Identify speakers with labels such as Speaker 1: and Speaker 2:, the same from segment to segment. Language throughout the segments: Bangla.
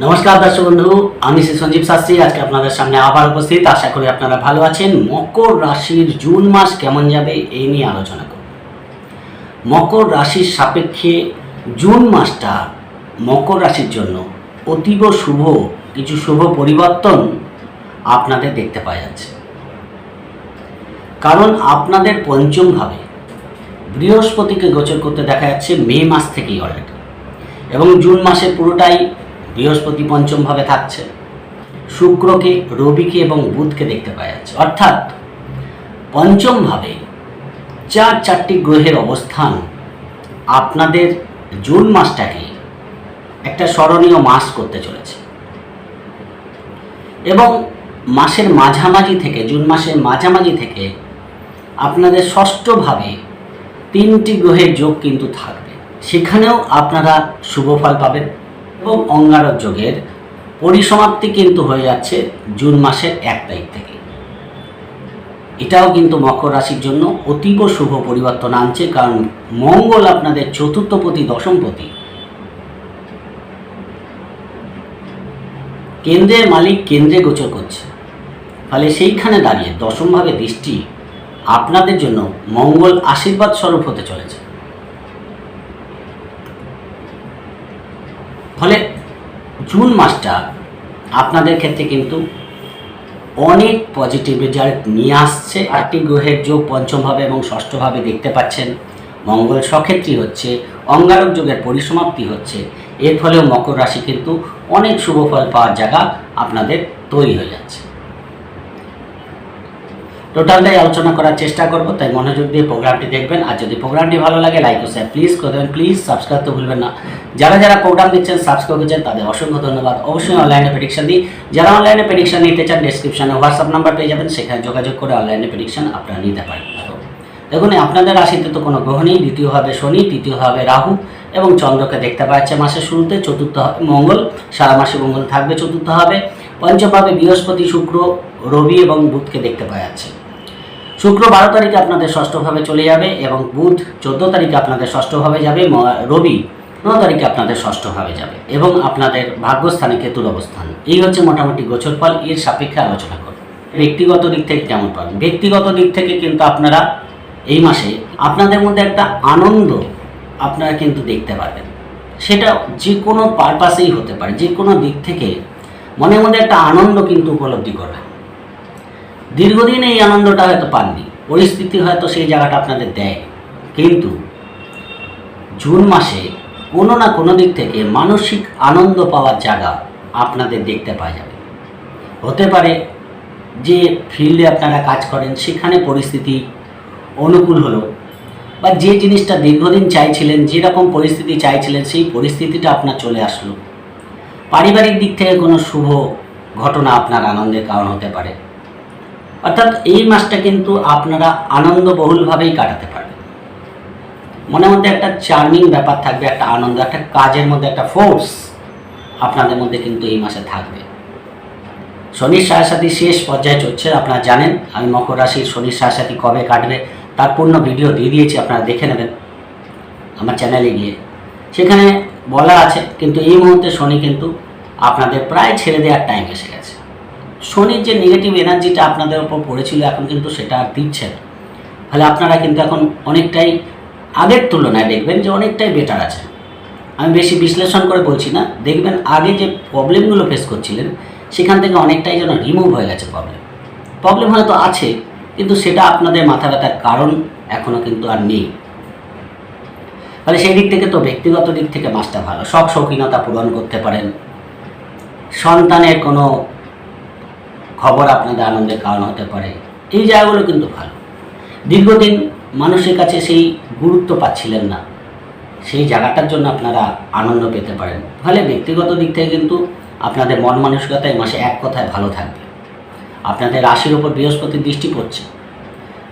Speaker 1: নমস্কার দর্শক বন্ধু, আমি শ্রী সঞ্জীব শাস্ত্রী। আজকে আপনাদের সামনে আবার উপস্থিত। আশা করি আপনারা ভালো আছেন। মকর রাশির জুন মাস কেমন যাবে এই নিয়ে আলোচনা করব। মকর রাশির সাপেক্ষে জুন মাসটা মকর রাশির জন্য অতীব শুভ, কিছু শুভ পরিবর্তন আপনাদের দেখতে পাওয়া যাচ্ছে। কারণ আপনাদের পঞ্চমভাবে বৃহস্পতিকে গোচর করতে দেখা যাচ্ছে মে মাস থেকেই অলরেডি এবং জুন মাসের পুরোটাই বৃহস্পতি পঞ্চমভাবে থাকছে। শুক্রকে, রবিকে এবং বুধকে দেখতে পাওয়া যাচ্ছে। অর্থাৎ পঞ্চমভাবে চার চারটি গ্রহের অবস্থান আপনাদের জুন মাসটাকে একটা স্মরণীয় মাস করতে চলেছে। এবং মাসের মাঝামাঝি থেকে, জুন মাসের মাঝামাঝি থেকে আপনাদের ষষ্ঠভাবে তিনটি গ্রহের যোগ কিন্তু থাকবে। সেখানেও আপনারা শুভ ফল পাবেন। এবং অঙ্গারক যোগের পরিসমাপ্তি কিন্তু হয়ে যাচ্ছে জুন মাসের এক তারিখ থেকে। এটাও কিন্তু মকর রাশির জন্য অতীব শুভ পরিবর্তন আনছে কারণ মঙ্গল আপনাদের চতুর্থপতি দশমপতি কেন্দ্রের মালিক কেন্দ্রে গোচর করছে। ফলে সেইখানে দাঁড়িয়ে দশমভাবে দৃষ্টি আপনাদের জন্য মঙ্গল আশীর্বাদ স্বরূপ হতে চলেছে। ফলে জুন মাসটা আপনাদের ক্ষেত্রে কিন্তু অনেক পজিটিভ রেজাল্ট নিয়ে আসছে। আটটি গ্রহের যোগ পঞ্চমভাবে এবং ষষ্ঠভাবে দেখতে পাচ্ছেন। মঙ্গল সক্ষেত্রী হচ্ছে, অঙ্গারক যুগের পরিসমাপ্তি হচ্ছে। এর ফলেও মকর রাশি কিন্তু অনেক শুভ ফল পাওয়ার জায়গা আপনাদের তৈরি হয়ে যাচ্ছে। টোটালটাই আলোচনা করার চেষ্টা করব, তাই মনোযোগ দিয়ে প্রোগ্রামটি দেখবেন। আর যদি প্রোগ্রামটি ভালো লাগে, লাইক ও শেয়ার প্লিজ করে দেবেন। প্লিজ সাবস্ক্রাইব তো ভুলবেন না। যারা যারা প্রোগ্রাম দিচ্ছেন সাবস্ক্রাইব করছেন, তাদের অসংখ্য ধন্যবাদ। অবশ্যই অনলাইনে প্রেডিকশন দিই যারা অনলাইনে প্রেডিকশন নিতে চান ডিসক্রিপশনে হোয়াটসঅ্যাপ নাম্বার পেয়ে যাবেন। সেখানে যোগাযোগ করে অনলাইনে প্রেডিকশন আপনারা নিতে পারেন। দেখুন আপনাদের রাশিতে তো কোনো গ্রহ নেই। দ্বিতীয়ভাবে শনি তৃতীয়ভাবে রাহু এবং চন্দ্রকে দেখতে পাচ্ছে মাসের শুরুতে। চতুর্থ হবে মঙ্গল। সারা মাসে মঙ্গল থাকবে, চতুর্থ হবে। পঞ্চমভাবে বৃহস্পতি, শুক্র, রবি এবং বুধকে দেখতে পাওয়া যাচ্ছে। শুক্র বারো তারিখে আপনাদের ষষ্ঠভাবে চলে যাবে এবং বুধ চোদ্দ তারিখে আপনাদের ষষ্ঠভাবে যাবে রবি পনেরো তারিখে আপনাদের ষষ্ঠভাবে যাবে এবং আপনাদের ভাগ্যস্থানে কেতুর অবস্থান। এই হচ্ছে মোটামুটি গোচর ফল এর সাপেক্ষে আলোচনা করব। ব্যক্তিগত দিক থেকে কেমন পাবেন? ব্যক্তিগত দিক থেকে কিন্তু আপনারা এই মাসে আপনাদের মধ্যে একটা আনন্দ আপনারা কিন্তু দেখতে পারবেন। সেটা যে কোনো পারপাসেই হতে পারে যে কোনো দিক থেকে মনের মধ্যে একটা আনন্দ কিন্তু উপলব্ধি করবেন দীর্ঘদিন এই আনন্দটা হয়তো পাননি, পরিস্থিতি হয়তো সেই জায়গাটা আপনাদের দেয়। কিন্তু জুন মাসে কোনো না কোনো দিক থেকে মানসিক আনন্দ পাওয়ার জায়গা আপনাদের দেখতে পাওয়া যাবে। হতে পারে যে ফিল্ডে আপনারা কাজ করেন, সেখানে পরিস্থিতি অনুকূল হলো, বা যে জিনিসটা দীর্ঘদিন চাইছিলেন, যেরকম পরিস্থিতি চাইছিলেন, সেই পরিস্থিতিটা আপনার চলে আসলো। পারিবারিক দিক থেকে কোনো শুভ ঘটনা আপনার আনন্দের কারণ হতে পারে। অর্থাৎ এই মাসটা কিন্তু আপনারা আনন্দবহুলভাবেই কাটাতে পারবেন। মনের মধ্যে একটা চার্মিং ব্যাপার থাকবে, একটা আনন্দ, একটা কাজের মধ্যে একটা ফোর্স আপনাদের মধ্যে কিন্তু এই মাসে থাকবে। শনির সাথী শেষ পর্যায়ে চলছে, আপনারা জানেন, আমি মকর রাশির শনির সাথী কবে কাটবে, তার পূর্ণ ভিডিও দিয়ে দিয়েছি, আপনারা দেখে নেবেন আমার চ্যানেলে গিয়ে। সেখানে বলা আছে, কিন্তু এই মুহূর্তে শনি কিন্তু আপনাদের প্রায় ছেড়ে দেওয়ার টাইম এসে গেছে শনির যে নেগেটিভ এনার্জিটা আপনাদের ওপর পড়েছিল, এখন কিন্তু সেটা আর দিচ্ছে না। ফলে আপনারা কিন্তু এখন অনেকটাই আগের তুলনায় দেখবেন যে অনেকটাই বেটার আছে। আমি বেশি বিশ্লেষণ করে বলছি না, দেখবেন আগে যে প্রবলেমগুলো ফেস করছিলেন, সেখান থেকে অনেকটাই যেন রিমুভ হয়ে গেছে প্রবলেম প্রবলেম হয়তো আছে, কিন্তু সেটা আপনাদের মাথা ব্যথার কারণ এখনও কিন্তু আর নেই। ফলে সেই দিক থেকে তো ব্যক্তিগত দিক থেকে মাসটা ভালো। শখ শৌখিনতা পূরণ করতে পারেন। সন্তানের কোনো খবর আপনাদের আনন্দের কারণ হতে পারে। এই জায়গাগুলো কিন্তু ভালো। দীর্ঘদিন মানুষের কাছে সেই গুরুত্ব পাচ্ছিলেন না। সেই জায়গাটার জন্য আপনারা আনন্দ পেতে পারেন। ফলে ব্যক্তিগত দিক থেকে কিন্তু আপনাদের মন মানসিকতা এই মাসে এক কথায় ভালো থাকবে। আপনাদের রাশির ওপর বৃহস্পতির দৃষ্টি পড়ছে।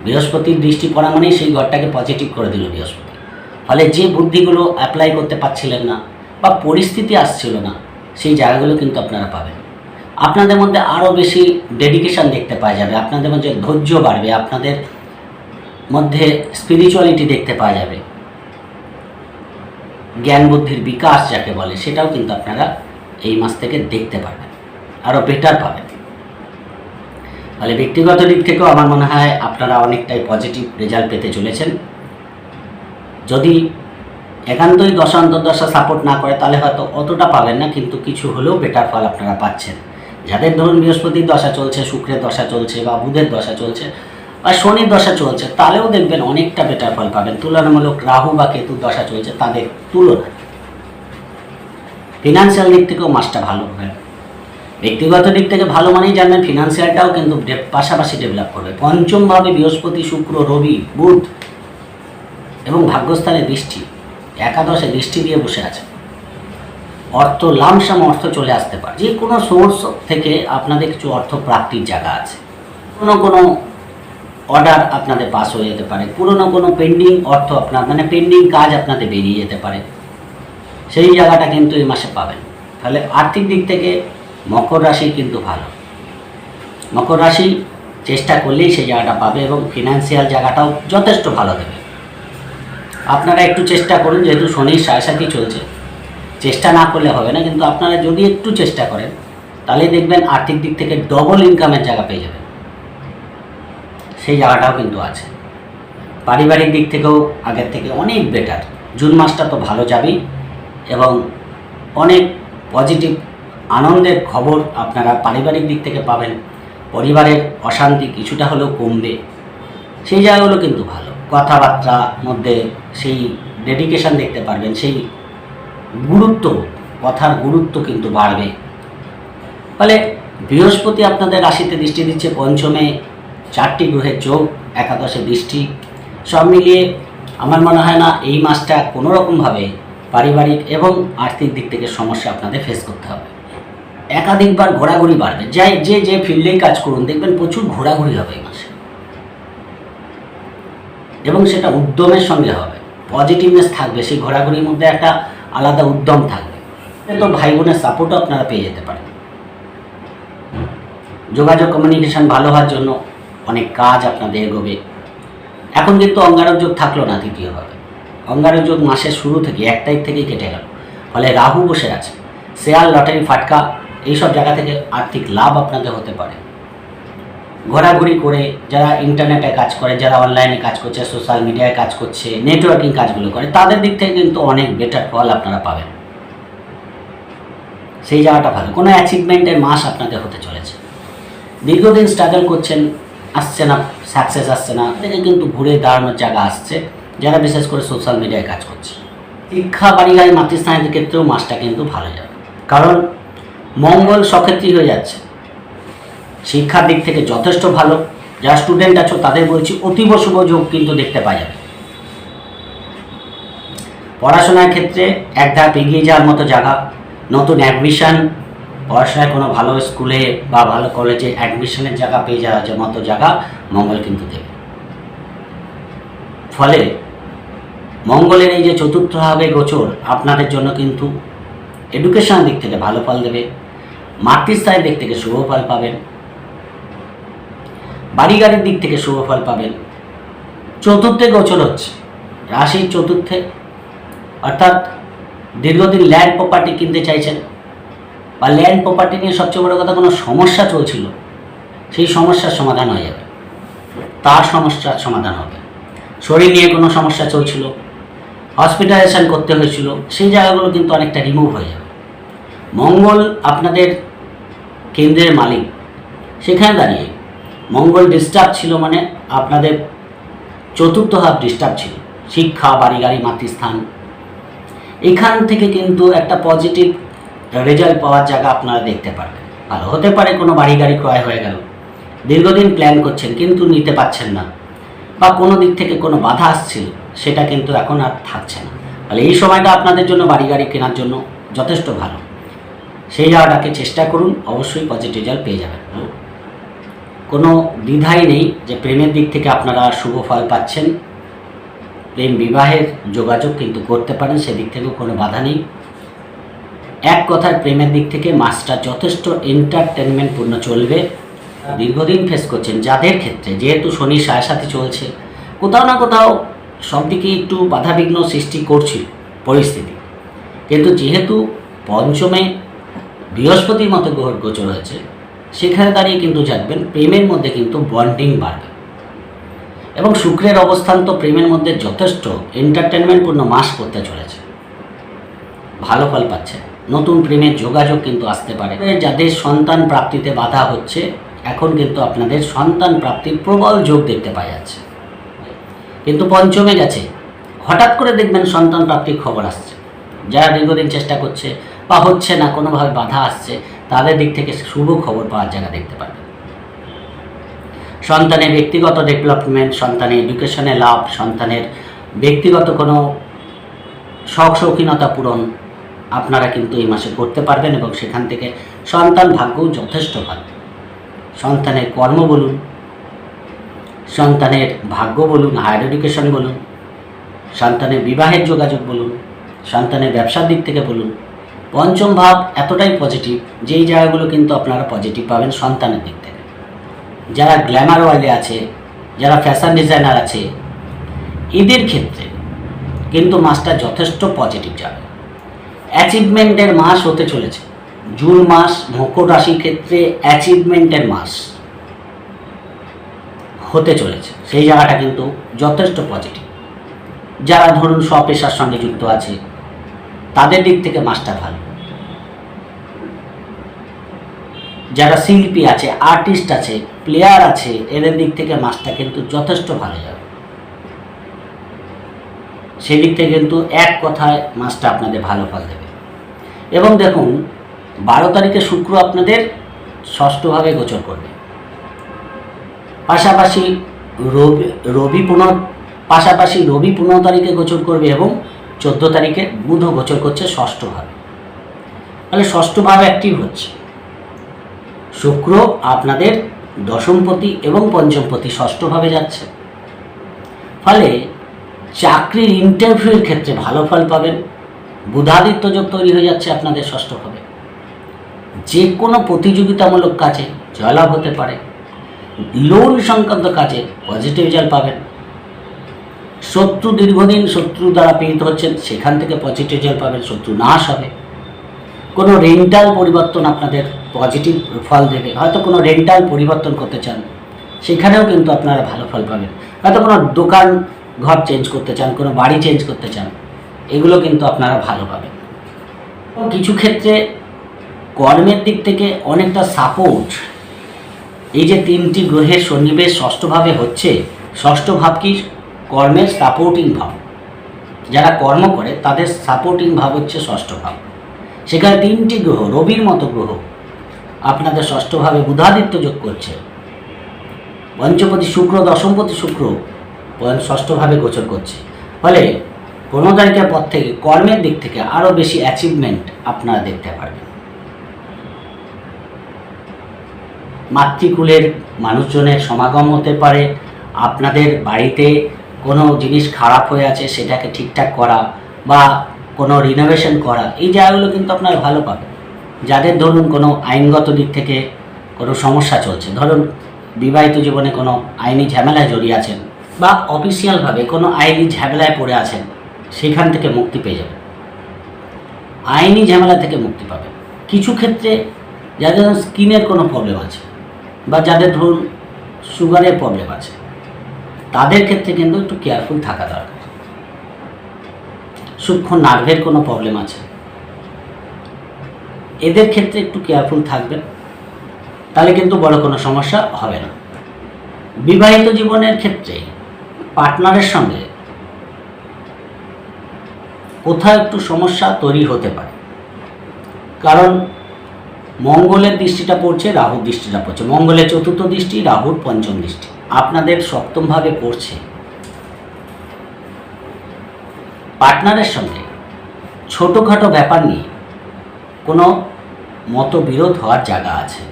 Speaker 1: বৃহস্পতির দৃষ্টি পড়া মানেই সেই ঘরটাকে পজিটিভ করে দিল বৃহস্পতি। ফলে যে বুদ্ধিগুলো অ্যাপ্লাই করতে পারছিলেন না বা পরিস্থিতি আসছিল না, সেই জায়গাগুলো কিন্তু আপনারা পাবেন। আপনাদের মধ্যে আরও বেশি ডেডিকেশন দেখতে পাওয়া যাবে। আপনাদের মধ্যে ধৈর্য বাড়বে। আপনাদের মধ্যে স্পিরিচুয়ালিটি দেখতে পাওয়া যাবে। জ্ঞান বুদ্ধির বিকাশ যাকে বলে, সেটাও কিন্তু আপনারা এই মাস থেকে দেখতে পারবেন। আরও বেটার পাবেন। ফলে ব্যক্তিগত দিক থেকেও আমার মনে হয় আপনারা অনেকটাই পজিটিভ রেজাল্ট পেতে চলেছেন। যদি একান্তই দশা অন্তর্দশা সাপোর্ট না করে, তাহলে হয়তো অতটা পাবেন না, কিন্তু কিছু হলেও বেটার ফল আপনারা পাচ্ছেন। যাদের ধরুন বৃহস্পতির দশা চলছে, শুক্রের দশা চলছে বা বুধের দশা চলছে বা শনির দশা চলছে, তাহলেও দেখবেন অনেকটা বেটার ফল পাবেন। তুলনামূলক রাহু বা কেতুর দশা চলছে তাদের তুলনায়। ফিনান্সিয়াল দিক থেকেও মাসটা ভালো হবে। ব্যক্তিগত দিক থেকে ভালো মানেই জানবেন ফিনান্সিয়ালটাও কিন্তু পাশাপাশি ডেভেলপ করবে। পঞ্চমভাবে বৃহস্পতি, শুক্র, রবি, বুধ এবং ভাগ্যস্থানে দৃষ্টি। একাদশে দৃষ্টি দিয়ে বসে আছে। অর্থ লামসাম অর্থ চলে আসতে পারে। যে কোনো সোর্স থেকে আপনাদের কিছু অর্থ প্রাপ্তির জায়গা আছে। কোনো কোনো অর্ডার আপনাদের পাস হয়ে যেতে পারে। পুরনো কোনো পেন্ডিং অর্থ আপনার মানে পেন্ডিং কাজ আপনাদের বেরিয়ে যেতে পারে। সেই জায়গাটা কিন্তু এই মাসে পাবেন। তাহলে আর্থিক দিক থেকে মকর রাশি কিন্তু ভালো। মকর রাশি চেষ্টা করলেই সেই জায়গাটা পাবে এবং ফিনান্সিয়াল জায়গাটাও যথেষ্ট ভালো দেবে। আপনারা একটু চেষ্টা করুন, যেহেতু শনির সাথে চলছে। চেষ্টা না করলে হবে না, কিন্তু আপনারা যদি একটু চেষ্টা করেন, তাহলে দেখবেন আর্থিক দিক থেকে ডবল ইনকামের জায়গা পেয়ে যাবেন। সেই জায়গাটাও কিন্তু আছে। পারিবারিক দিক থেকেও আগের থেকে অনেক বেটার জুন মাসটা তো ভালো যাবেই, এবং অনেক পজিটিভ আনন্দের খবর আপনারা পারিবারিক দিক থেকে পাবেন। পরিবারের অশান্তি কিছুটা হলেও কমবে। সেই জায়গাগুলো কিন্তু ভালো। কথাবার্তা মধ্যে সেই ডেডিকেশন দেখতে পারবেন, সেই গুরুত্ব, কথার গুরুত্ব কিন্তু বাড়বে। ফলে বৃহস্পতি আপনাদের রাশিতে দৃষ্টি দিচ্ছে পঞ্চমে, চারটি গ্রহের যোগ, একাদশে দৃষ্টি সব মিলিয়ে আমার মনে হয় না এই মাসটা কোনো রকমভাবে পারিবারিক এবং আর্থিক দিক থেকে সমস্যা আপনাদের ফেস করতে হবে। একাধিকবার ঘোরাঘুরি বাড়বে। যাই, যে যে ফিল্ডেই কাজ করুন, দেখবেন প্রচুর ঘোরাঘুরি হবে এই মাসে। এবং সেটা উদ্যমের সঙ্গে হবে। পজিটিভনেস থাকবে। সেই ঘোরাঘুরির মধ্যে একটা আলাদা উদ্যম থাকবে। তো ভাই বোনের সাপোর্টও আপনারা পেয়ে যেতে পারেন। যোগাযোগ কমিউনিকেশন ভালো হওয়ার জন্য অনেক কাজ আপনাদের এগোবে। এখন কিন্তু অঙ্গারক যোগ থাকল না দ্বিতীয়ভাবে। অঙ্গারক যোগ মাসের শুরু থেকে এক তারিখ থেকেই কেটে গেল। ফলে রাহু বসে আছে। শেয়ার লটারি, ফাটকা, এইসব জায়গা থেকে আর্থিক লাভ আপনাদের হতে পারে। ঘোরাঘুরি করে যারা ইন্টারনেটে কাজ করে, যারা অনলাইনে কাজ করছে সোশ্যাল মিডিয়ায় কাজ করছে নেটওয়ার্কিং কাজগুলো করে, তাদের দিক থেকে কিন্তু অনেক বেটার ফল আপনারা পাবেন। সেই জায়গাটা ভালো। কোনো অ্যাচিভমেন্টের মাস আপনাদের হতে চলেছে। দীর্ঘদিন স্ট্রাগল করছেন, আসছে না সাকসেস আসছে না থেকে কিন্তু ঘুরে দাঁড়ানোর জায়গা আসছে, যারা বিশেষ করে সোশ্যাল মিডিয়ায় কাজ করছে। শিক্ষা বাড়িঘাড়ি মাতৃস্থানের ক্ষেত্রেও মাসটা কিন্তু ভালো যাবে। কারণ মঙ্গল সক্ষেত্রী হয়ে যাচ্ছে। শিক্ষার দিক থেকে যথেষ্ট ভালো। যারা স্টুডেন্ট আছো, তাদের বলছি অতীব শুভ যোগ কিন্তু দেখতে পাওয়া যাবে। পড়াশোনার ক্ষেত্রে এক ধাপ এগিয়ে যাওয়ার মতো জায়গা। নতুন অ্যাডমিশান পড়াশোনায় কোনো ভালো স্কুলে বা ভালো কলেজে অ্যাডমিশনের জায়গা পেয়ে যাওয়ার মতো জায়গা মঙ্গল কিন্তু দেবে। ফলে মঙ্গলের এই যে চতুর্থ ভাবে গোচর আপনাদের জন্য কিন্তু এডুকেশন দিক থেকে ভালো ফল দেবে। মাতৃস্থায়ী দিক থেকে শুভ ফল পাবেন। বাড়ি গাড়ির দিক থেকে শুভ ফল পাবেন। চতুর্থে গোচর হচ্ছে। রাশির চতুর্থে। অর্থাৎ দীর্ঘদিন ল্যান্ড প্রপার্টি কিনতে চাইছেন। বা ল্যান্ড প্রপার্টি নিয়ে সবচেয়ে বড় কথা কোনো সমস্যা চলছিল। সেই সমস্যার সমাধান হয়ে যাবে। তার সমস্যার সমাধান হবে। শরীর নিয়ে কোনো সমস্যা চলছিল। হসপিটালাইজেশন করতে হয়েছিল। সেই জায়গাগুলো কিন্তু অনেকটা রিমুভ হয়ে যাবে। মঙ্গল আপনাদের কেন্দ্রের মালিক। সেখানে দাঁড়িয়ে মঙ্গল ডিস্টার্ব ছিল মানে আপনাদের চতুর্থ হাত ডিস্টার্ব ছিল। শিক্ষা বাড়ি গাড়ি মাতৃস্থান। এখান থেকে কিন্তু একটা পজিটিভ রেজাল্ট পাওয়ার জায়গা আপনারা দেখতে পারবেন। ভালো হতে পারে কোনো বাড়ি গাড়ি ক্রয় হয়ে গেল। দীর্ঘদিন প্ল্যান করছেন কিন্তু নিতে পারছেন না। বা কোনো দিক থেকে কোনো বাধা আসছিল, সেটা কিন্তু এখন আর থাকছে না। তাহলে এই সময়টা আপনাদের জন্য বাড়ি গাড়ি কেনার জন্য যথেষ্ট ভালো। সেই জায়গাটাকে চেষ্টা করুন, অবশ্যই পজিটিভ রেজাল্ট পেয়ে যাবেন। কোনো দ্বিধাই নেই যে প্রেমের দিক থেকে আপনারা শুভ ফল পাচ্ছেন। প্রেম বিবাহের যোগাযোগ কিন্তু করতে পারেন, সেদিক থেকেও কোনো বাধা নেই। এক কথার প্রেমের দিক থেকে মাসটা যথেষ্ট এন্টারটেনমেন্টপূর্ণ চলবে। দীর্ঘদিন ফেস করছেন যাদের ক্ষেত্রে, যেহেতু শনি সাড়ে সাথে চলছে, কোথাও না কোথাও সব দিকে একটু বাধাবিঘ্ন সৃষ্টি করছিল পরিস্থিতি। কিন্তু যেহেতু পঞ্চমে বৃহস্পতির মতো গ্রহ গোচর হয়েছে সেখানে দাঁড়িয়ে কিন্তু জানবেন প্রেমের মধ্যে কিন্তু বন্ডিং বাড়বে। এবং শুক্রের অবস্থান তো প্রেমের মধ্যে যথেষ্ট এন্টারটেনমেন্টপূর্ণ মাস করতে চলেছে। ভালো ফল পাচ্ছে। নতুন প্রেমের যোগাযোগ কিন্তু আসতে পারে। যাদের সন্তান প্রাপ্তিতে বাধা হচ্ছে, এখন কিন্তু আপনাদের সন্তান প্রাপ্তির প্রবল যোগ দেখতে পাওয়া যাচ্ছে। কিন্তু পঞ্চমে গেছে। হঠাৎ করে দেখবেন সন্তান প্রাপ্তির খবর আসছে। যারা দীর্ঘদিন চেষ্টা করছে বা হচ্ছে না, কোনোভাবে বাধা আসছে তাদের দিক থেকে শুভ খবর পাওয়ার জায়গা দেখতে পাবেন সন্তানের ব্যক্তিগত ডেভেলপমেন্ট সন্তানের এডুকেশনে লাভ, সন্তানের ব্যক্তিগত কোনো শখ, শৌখিনতা পূরণ আপনারা কিন্তু এই মাসে করতে পারবেন এবং সেখান থেকে সন্তান ভাগ্যও যথেষ্ট ভালো। সন্তানের কর্ম বলুন, সন্তানের ভাগ্য বলুন হায়ার এডুকেশন বলুন, সন্তানের বিবাহের যোগাযোগ বলুন, সন্তানের ব্যবসার দিক থেকে বলুন পঞ্চম ভাব এতটাই পজিটিভ যেই জায়গাগুলো কিন্তু আপনারা পজিটিভ পাবেন সন্তানের দিক থেকে। যারা গ্ল্যামার ওয়ার্ল্ডে আছে, যারা ফ্যাশন ডিজাইনার আছে, এদের ক্ষেত্রে কিন্তু মাসটা যথেষ্ট পজিটিভ যাবে। অ্যাচিভমেন্টের মাস হতে চলেছে। জুন মাস মকর রাশির ক্ষেত্রে অ্যাচিভমেন্টের মাস হতে চলেছে। সেই জায়গাটা কিন্তু যথেষ্ট পজিটিভ যারা ধরুন স্বপেশার সঙ্গে যুক্ত আছে তাদের দিক থেকে মাসটা ভালো। যারা শিল্পী আছে আর্টিস্ট আছে প্লেয়ার আছে, এদের দিক থেকে মাসটা কিন্তু যথেষ্ট ভালো যাবে। সেদিক থেকে কিন্তু এক কথায় মাসটা আপনাদের ভালো ফল দেবে। এবং দেখুন, বারো তারিখে শুক্র আপনাদের ষষ্ঠভাবে গোচর করবে। পাশাপাশি রবি রবি পুনঃ পাশাপাশি রবি পনেরো তারিখে গোচর করবে এবং চোদ্দ তারিখে বুধ গোচর করছে ষষ্ঠভাবে। তাহলে ষষ্ঠভাবে অ্যাক্টিভ হচ্ছে। শুক্র আপনাদের দশমপতি এবং পঞ্চমপতি ষষ্ঠভাবে যাচ্ছে। ফলে চাকরির ইন্টারভিউর ক্ষেত্রে ভালো ফল পাবেন। বুধাদিত্য যোগ তৈরি হয়ে যাচ্ছে আপনাদের ষষ্ঠভাবে। যে কোনো প্রতিযোগিতামূলক কাজে জয়লাভ হতে পারে। লোন সংক্রান্ত কাজে পজিটিভ রেজাল্ট পাবেন। শত্রু দীর্ঘদিন শত্রু দ্বারা পীড়িত হচ্ছেন, সেখান থেকে পজিটিভ রেজাল্ট পাবেন, শত্রু নাশ হবে। কোনো রেন্টাল পরিবর্তন আপনাদের পজিটিভ ফল দেবে। হয়তো কোনো রেন্টাল পরিবর্তন করতে চান, সেখানেও কিন্তু আপনারা ভালো ফল পাবেন। হয়তো কোনো দোকান ঘর চেঞ্জ করতে চান, কোনো বাড়ি চেঞ্জ করতে চান, এগুলো কিন্তু আপনারা ভালো পাবেন। কিছু ক্ষেত্রে কর্মের দিক থেকে অনেকটা সাপোর্ট এই যে তিনটি গ্রহের সন্নিবেশ ষষ্ঠভাবে হচ্ছে, ষষ্ঠ ভাব কি? কর্মের সাপোর্টিং ভাব। যারা কর্ম করে, তাদের সাপোর্টিং ভাব হচ্ছে ষষ্ঠ ভাব। সেখানে তিনটি গ্রহ, রবির মতো গ্রহ, আপনাদের ষষ্ঠভাবে বুধাদিত্য যোগ করছে। পঞ্চপতি শুক্র, দশমপতি শুক্র ষষ্ঠভাবে গোচর করছে। ফলে পনেরো তারিখের পর থেকে, কর্মের দিক থেকে আরও বেশি অ্যাচিভমেন্ট আপনারা দেখতে পারবেন। মাতৃকুলের মানুষজনের সমাগম হতে পারে, আপনাদের বাড়িতে কোনো জিনিস খারাপ হয়ে আছে, সেটাকে ঠিকঠাক করা বা কোনো রিনোভেশন করা, এই জায়গাগুলো কিন্তু আপনারা ভালো পাবেন। যাদের ধরুন কোনো আইনগত দিক থেকে কোনো সমস্যা চলছে, ধরুন বিবাহিত জীবনে কোনো আইনি ঝামেলায় জড়িয়ে আছেন বা অফিসিয়ালভাবে কোনো আইনি ঝামেলায় পড়ে আছেন, সেখান থেকে মুক্তি পেয়ে যাবেন। আইনি ঝামেলা থেকে মুক্তি পাবেন। কিছু ক্ষেত্রে যাদের স্কিনের কোনো প্রবলেম আছে বা যাদের ধরুন সুগারের প্রবলেম আছে তাদের ক্ষেত্রে কিন্তু একটু কেয়ারফুল থাকা দরকার। সূক্ষ্ম নার্ভের কোনো প্রবলেম আছে। এদের ক্ষেত্রে একটু কেয়ারফুল থাকবেন, তাহলে কিন্তু বড় কোনো সমস্যা হবে না। বিবাহিত জীবনের ক্ষেত্রে পার্টনারের সঙ্গে কোথাও একটু সমস্যা তৈরি হতে পারে। কারণ মঙ্গলের দৃষ্টিটা পড়ছে, রাহুর দৃষ্টিটা পড়ছে। মঙ্গলের চতুর্থ দৃষ্টি, রাহুর পঞ্চম দৃষ্টি। আপনাদের সপ্তমভাবে পড়ছে। পার্টনারের সঙ্গে ছোটোখাটো ব্যাপার নিয়ে কোনো মতবিরোধ হওয়ার জায়গা আছে।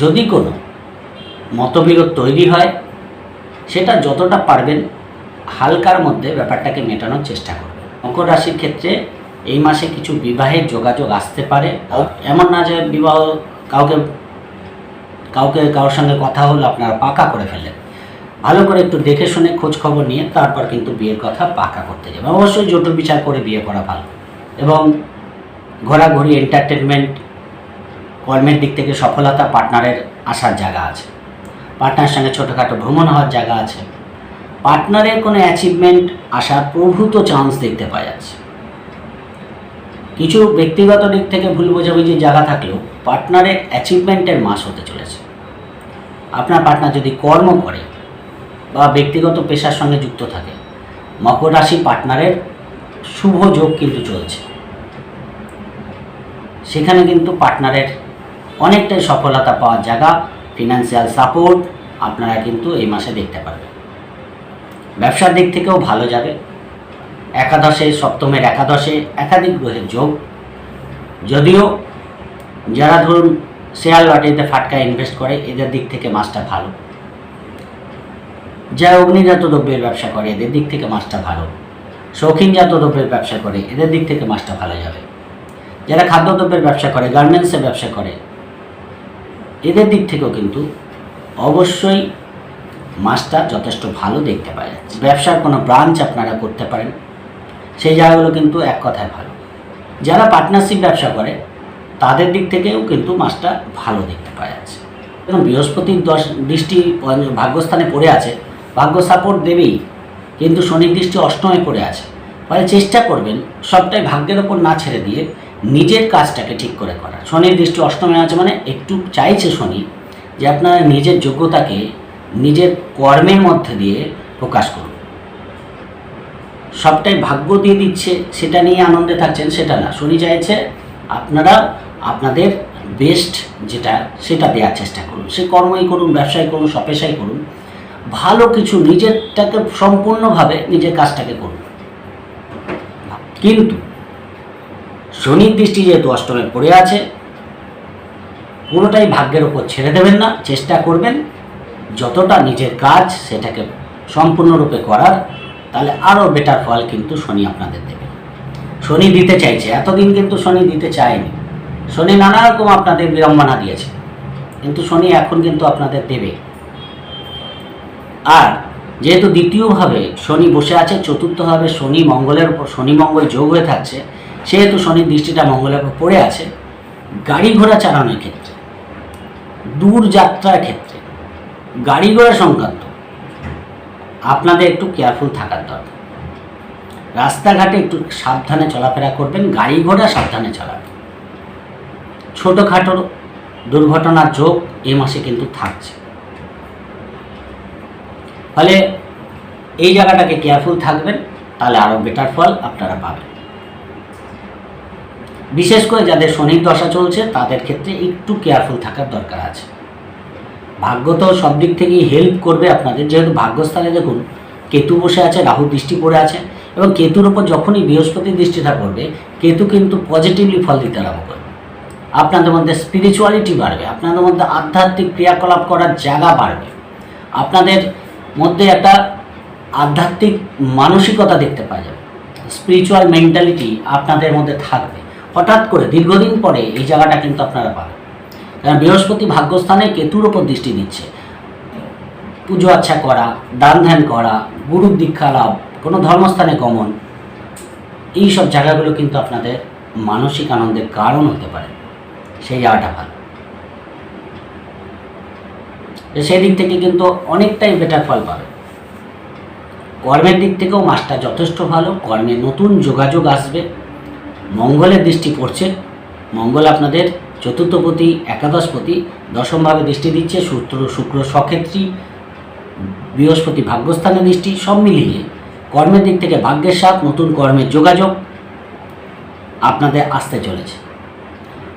Speaker 1: যদি কোনো মতবিরোধ তৈরি হয়, সেটা যতটা পারবেন হালকার মধ্যে ব্যাপারটাকে মেটানোর চেষ্টা করবেন। মকর রাশির ক্ষেত্রে এই মাসে কিছু বিবাহের যোগাযোগ আসতে পারে। এমন না যে বিবাহ কাউকে কাউকে, কারোর সঙ্গে কথা হলো আপনারা পাকা করে ফেললেন। ভালো করে একটু দেখে শুনে খোঁজ খবর নিয়ে তারপর কিন্তু বিয়ের কথা পাকা করতে যাবে অবশ্যই জোট বিচার করে বিয়ে করা ভালো। এবং ঘোরাঘুরি এন্টারটেনমেন্ট কর্মের দিক থেকে সফলতা পার্টনারের আসার জায়গা আছে। পার্টনারের সঙ্গে ছোটোখাটো ভ্রমণ হওয়ার জায়গা আছে। পার্টনারের কোনো অ্যাচিভমেন্ট আসার প্রভূত চান্স দেখতে পাওয়া যাচ্ছে। কিছু ব্যক্তিগত দিক থেকে ভুল বোঝাবুঝির জায়গা থাকলেও পার্টনারের অ্যাচিভমেন্টের মাস হতে চলেছে। আপনার পার্টনার যদি কর্ম করে বা ব্যক্তিগত পেশার সঙ্গে যুক্ত থাকে, মকর রাশি পার্টনারের শুভ যোগ কিন্তু চলছে। সেখানে কিন্তু পার্টনারের অনেকটাই সফলতা পাওয়ার জায়গা ফিনান্সিয়াল সাপোর্ট আপনারা কিন্তু এই মাসে দেখতে পারবেন। ব্যবসার দিক থেকেও ভালো যাবে। একাদশে, সপ্তমের একাদশে একাধিক গ্রহের যোগ। যদিও যারা ধরুন শেয়ার লটারিতে ফাটকা ইনভেস্ট করে, এদের দিক থেকে মাছটা ভালো। যারা অগ্নিজাত দ্রব্যের ব্যবসা করে, এদের দিক থেকে মাছটা ভালো। শৌখিনজাত দ্রব্যের ব্যবসা করে, এদের দিক থেকে মাছটা ভালো যাবে। যারা খাদ্যদ্রব্যের ব্যবসা করে গার্মেন্টসের ব্যবসা করে, এদের দিক থেকেও কিন্তু অবশ্যই মাছটা যথেষ্ট ভালো দেখতে পাওয়া যাচ্ছে। ব্যবসার কোনো ব্রাঞ্চ আপনারা করতে পারেন। সেই জায়গাগুলো কিন্তু এক কথায় ভালো। যারা পার্টনারশিপ ব্যবসা করে তাদের দিক থেকেও কিন্তু মাসটা ভালো দেখতে পাওয়া যাচ্ছে। এবং বৃহস্পতির দশ দৃষ্টি ভাগ্যস্থানে পড়ে আছে। ভাগ্য সাপোর্ট দেবেই কিন্তু শনির দৃষ্টি অষ্টমে পড়ে আছে। ফলে চেষ্টা করবেন সবটাই ভাগ্যের ওপর না ছেড়ে দিয়ে নিজের কাজটাকে ঠিক করে করা শনির দৃষ্টি অষ্টমে আছে মানে একটু চাইছে শনি যে আপনারা নিজের যোগ্যতাকে নিজের কর্মের মধ্যে দিয়ে প্রকাশ করুন। সবটাই ভাগ্য দিয়ে দিচ্ছে, সেটা নিয়ে আনন্দে থাকছেন, সেটা না। শনি চাইছে আপনারা আপনাদের বেস্ট যেটা, সেটা দেওয়ার চেষ্টা করুন। সে কর্মই করুন ব্যবসায় করুন, সপেশাই করুন। ভালো কিছু নিজেরটাকে সম্পূর্ণভাবে নিজের কাজটাকে করুন। কিন্তু শনির দৃষ্টি যেহেতু অষ্টমে পড়ে আছে, পুরোটাই ভাগ্যের ওপর ছেড়ে দেবেন না, চেষ্টা করবেন যতটা নিজের কাজ সেটাকে সম্পূর্ণরূপে করার, তাহলে আরও বেটার ফল কিন্তু শনি আপনাদের দেবে। শনি দিতে চাইছে, এতদিন কিন্তু শনি দিতে চায়নি। শনি নানা রকম আপনাদের বিড়ম্বনা দিয়েছে। কিন্তু শনি এখন কিন্তু আপনাদের দেবে। আর যেহেতু দ্বিতীয়ভাবে শনি বসে আছে, চতুর্থভাবে শনি মঙ্গলের উপর শনি মঙ্গল যোগ হয়ে থাকছে, সেহেতু শনির দৃষ্টিটা মঙ্গলের উপর পড়ে আছে। গাড়ি ঘোড়া চালানোর ক্ষেত্রে, দূর যাত্রার ক্ষেত্রে, গাড়ি ঘোড়া সংক্রান্ত, আপনাদের একটু কেয়ারফুল থাকার দরকার। রাস্তাঘাটে একটু সাবধানে চলাফেরা করবেন, গাড়ি ঘোড়া সাবধানে চালাবেন। ছোটোখাটো দুর্ঘটনার যোগ এ মাসে কিন্তু থাকছে। ফলে এই জায়গাটাকে কেয়ারফুল থাকবেন, তাহলে আরও বেটার ফল আপনারা পাবেন। বিশেষ করে যাদের শনির দশা চলছে, তাদের ক্ষেত্রে একটু কেয়ারফুল থাকার দরকার আছে। ভাগ্য তো সব দিক থেকেই হেল্প করবে আপনাদের, যেহেতু ভাগ্যস্থানে দেখুন, কেতু বসে আছে, রাহু দৃষ্টি পড়ে আছে, এবং কেতুর উপর যখনই বৃহস্পতির দৃষ্টিটা পড়বে, কেতু কিন্তু পজিটিভলি ফল দিতে আরম্ভ করবে। আপনাদের মধ্যে স্পিরিচুয়ালিটি বাড়বে, আপনাদের মধ্যে আধ্যাত্মিক ক্রিয়াকলাপ করার জায়গা বাড়বে। আপনাদের মধ্যে একটা আধ্যাত্মিক মানসিকতা দেখতে পাওয়া যাবে। স্পিরিচুয়াল মেন্টালিটি আপনাদের মধ্যে থাকবে। হঠাৎ করে দীর্ঘদিন পরে এই জায়গাটা কিন্তু আপনারা পাবেন। কারণ বৃহস্পতি ভাগ্যস্থানে কেতুর ওপর দৃষ্টি দিচ্ছে। পুজো আচ্ছা করা, দান ধ্যান করা, গুরুর দীক্ষা লাভ, কোনো ধর্মস্থানে গমন এই সব জায়গাগুলো কিন্তু আপনাদের মানসিক আনন্দের কারণ হতে পারে। সেই জায়গাটা ভালো। তো সেই দিক থেকে কিন্তু অনেকটাই বেটার ফল পাবে। কর্মের দিক থেকেও মাসটা যথেষ্ট ভালো, কর্মে নতুন যোগাযোগ আসবে। মঙ্গলের দৃষ্টি পড়ছে। মঙ্গল আপনাদের চতুর্থপতি, একাদশপতি দশমভাবে দৃষ্টি দিচ্ছে, সূত্র, শুক্র, সক্ষেত্রী, বৃহস্পতি ভাগ্যস্থানে দৃষ্টি, সব মিলিয়ে কর্মের দিক থেকে ভাগ্যের সাথ, নতুন কর্মের যোগাযোগ আপনাদের আসতে চলেছে।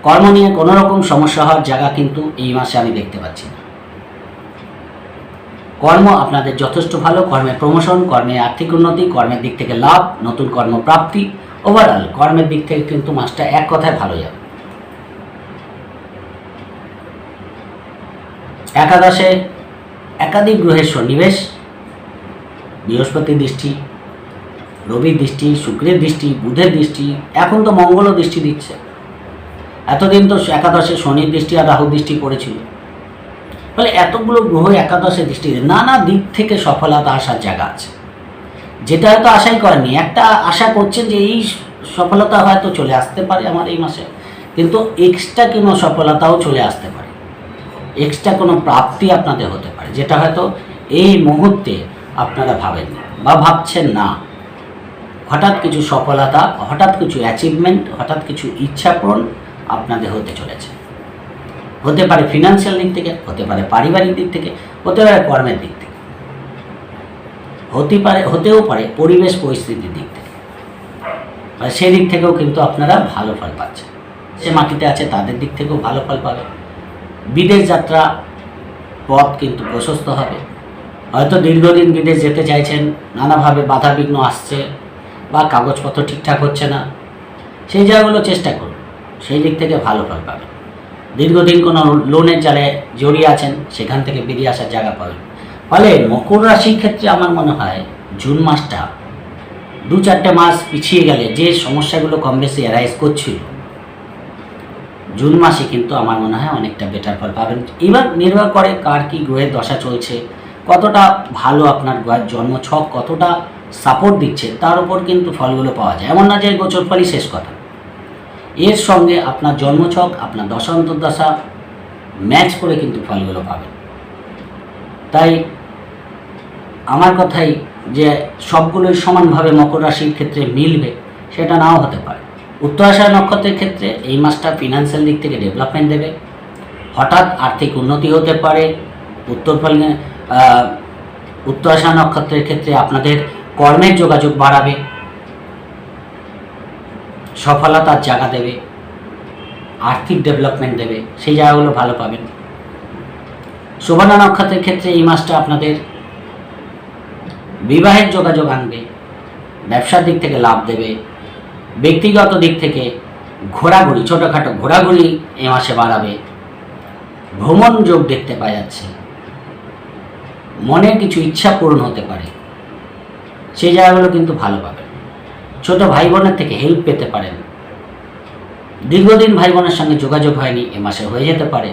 Speaker 1: কর্ম নিয়ে কোনো রকম সমস্যা হওয়ার জায়গা কিন্তু এই মাসে আমি দেখতে পাচ্ছি না। কর্ম আপনাদের যথেষ্ট ভালো, কর্মের প্রমোশন কর্মের আর্থিক উন্নতি, কর্মের দিক থেকে লাভ, নতুন কর্মপ্রাপ্তি ওভারঅল কর্মের দিক থেকে কিন্তু মাসটা এক কথায় ভালো যাবে। একাদশে একাধিক গ্রহের সন্নিবেশ বৃহস্পতির দৃষ্টি রবির দৃষ্টি, শুক্রের দৃষ্টি, বুধের দৃষ্টি, এখন তো মঙ্গলও দৃষ্টি দিচ্ছে। এতদিন তো একাদশে শনির দৃষ্টি আর রাহুর দৃষ্টি পড়েছিল। ফলে এতগুলো গ্রহ একাদশে দৃষ্টি, নানা দিক থেকে সফলতা আসার জায়গা আছে। যেটা হয়তো আশাই করেননি একটা আশা করছেন যে এই সফলতা হয়তো চলে আসতে পারে আমার এই মাসে, কিন্তু এক্সট্রা কোনো সফলতাও চলে আসতে পারে। এক্সট্রা কোনো প্রাপ্তি আপনাদের হতে পারে, যেটা হয়তো এই মুহূর্তে আপনারা ভাবেননি বা ভাবছেন না। হঠাৎ কিছু সফলতা, হঠাৎ কিছু অ্যাচিভমেন্ট হঠাৎ কিছু ইচ্ছা পূরণ আপনাদের হতে চলেছে। হতে পারে ফিনান্সিয়াল দিক থেকে, হতে পারে পারিবারিক দিক থেকে, হতে পারে কর্মের দিক থেকে। হতে পারে, হতেও পারে পরিবেশ পরিস্থিতির দিক থেকে। সেই দিক থেকেও কিন্তু আপনারা ভালো ফল পাচ্ছেন। যে মাটিতে আছে তাদের দিক থেকেও ভালো ফল পাবে। বিদেশ যাত্রা পথ কিন্তু প্রশস্ত হবে। হয়তো দীর্ঘদিন বিদেশ যেতে চাইছেন, নানাভাবে বাধা বিঘ্ন আসছে বা কাগজপত্র ঠিকঠাক হচ্ছে না। সেই জায়গাগুলো চেষ্টা করুন। সেই দিক থেকে ভালো ফল পাবেন দীর্ঘদিন কোনো লোনের জালে জড়িয়ে আছেন, সেখান থেকে বেরিয়ে আসার জায়গা পাবেন। ফলে মকর রাশির ক্ষেত্রে আমার মনে হয় জুন মাসটা দু চারটে মাস পিছিয়ে গেলে যে সমস্যাগুলো কম বেশি অ্যারাইজ করছিল, জুন মাসে কিন্তু আমার মনে হয় অনেকটা বেটার ফল পাবেন। এবার নির্ভর করে কার কি গ্রহের দশা চলছে, কতটা ভালো আপনার গ্রহের জন্মছক কতটা সাপোর্ট দিচ্ছে, তার উপর কিন্তু ফলগুলো পাওয়া যায়। এমন না যে গোচর ফলই শেষ কথা। এর সঙ্গে আপনার জন্মছক, আপনার দশান্তর্দশা ম্যাচ করে কিন্তু ফলগুলো পাবেন। তাই আমার কথাই যে সবগুলোই সমানভাবে মকর রাশির ক্ষেত্রে মিলবে, সেটা নাও হতে পারে। উত্তরাশায় নক্ষত্রের ক্ষেত্রে এই মাসটা ফিনান্সিয়াল দিক থেকে ডেভেলপমেন্ট দেবে। হঠাৎ আর্থিক উন্নতি হতে পারে। উত্তর উত্তরাশা নক্ষত্রের ক্ষেত্রে আপনাদের কর্মের যোগাযোগ বাড়াবে। সফলতার জায়গা দেবে, আর্থিক ডেভেলপমেন্ট দেবে, সেই জায়গাগুলো ভালো পাবেন। সুবর্ণা নক্ষত্রের ক্ষেত্রে এই মাসটা আপনাদের বিবাহের যোগাযোগ আনবে, ব্যবসার দিক থেকে লাভ দেবে, ব্যক্তিগত দিক থেকে ঘোরাঘুরি, ছোটোখাটো ঘোরাঘুরি এ মাসে বাড়াবে। ভ্রমণ যোগ দেখতে পাওয়া যাচ্ছে। মনের কিছু ইচ্ছা পূরণ হতে পারে। সেই জায়গাগুলো কিন্তু ভালো পাবেন। ছোট ভাই বোনের থেকে হেল্প পেতে পারেন। দীর্ঘদিন ভাই বোনের সঙ্গে যোগাযোগ হয়নি, এ মাসে হয়ে যেতে পারে।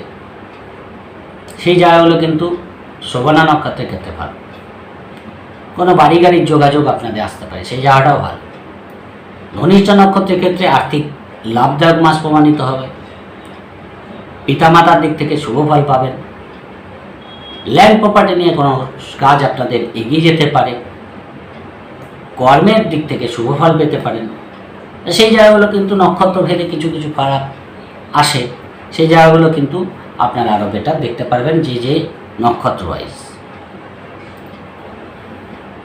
Speaker 1: সেই জায়গাগুলো কিন্তু শোভনা নক্ষত্রের ক্ষেত্রে ভালো কোনো বাড়ি গাড়ির যোগাযোগ আপনাদের আসতে পারে, সেই জায়গাটাও ভালো। ধনিষ্ঠ নক্ষত্রের ক্ষেত্রে আর্থিক লাভদায়ক মাস প্রমাণিত হবে। পিতামাতার দিক থেকে শুভ ফল পাবেন। ল্যান্ড প্রপার্টি নিয়ে কোনো কাজ আপনাদের এগিয়ে যেতে পারে। কর্মের দিক থেকে শুভ ফল পেতে পারেন। সেই জায়গাগুলো কিন্তু নক্ষত্র ভেদে কিছু কিছু ফারাক আসে। সেই জায়গাগুলো কিন্তু আপনারা আরও বেটার দেখতে পারবেন যে যে নক্ষত্র ওয়াইজ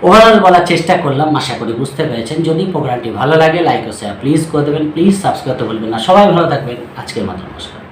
Speaker 1: ওভারঅল বলার চেষ্টা করলাম, আশা করি বুঝতে পেরেছেন। যদি প্রোগ্রামটি ভালো লাগে লাইক ও শেয়ার প্লিজ করে দেবেন। প্লিজ সাবস্ক্রাইব করতে ভুলবেন না। সবাই ভালো থাকবেন। আজকের মতো নমস্কার।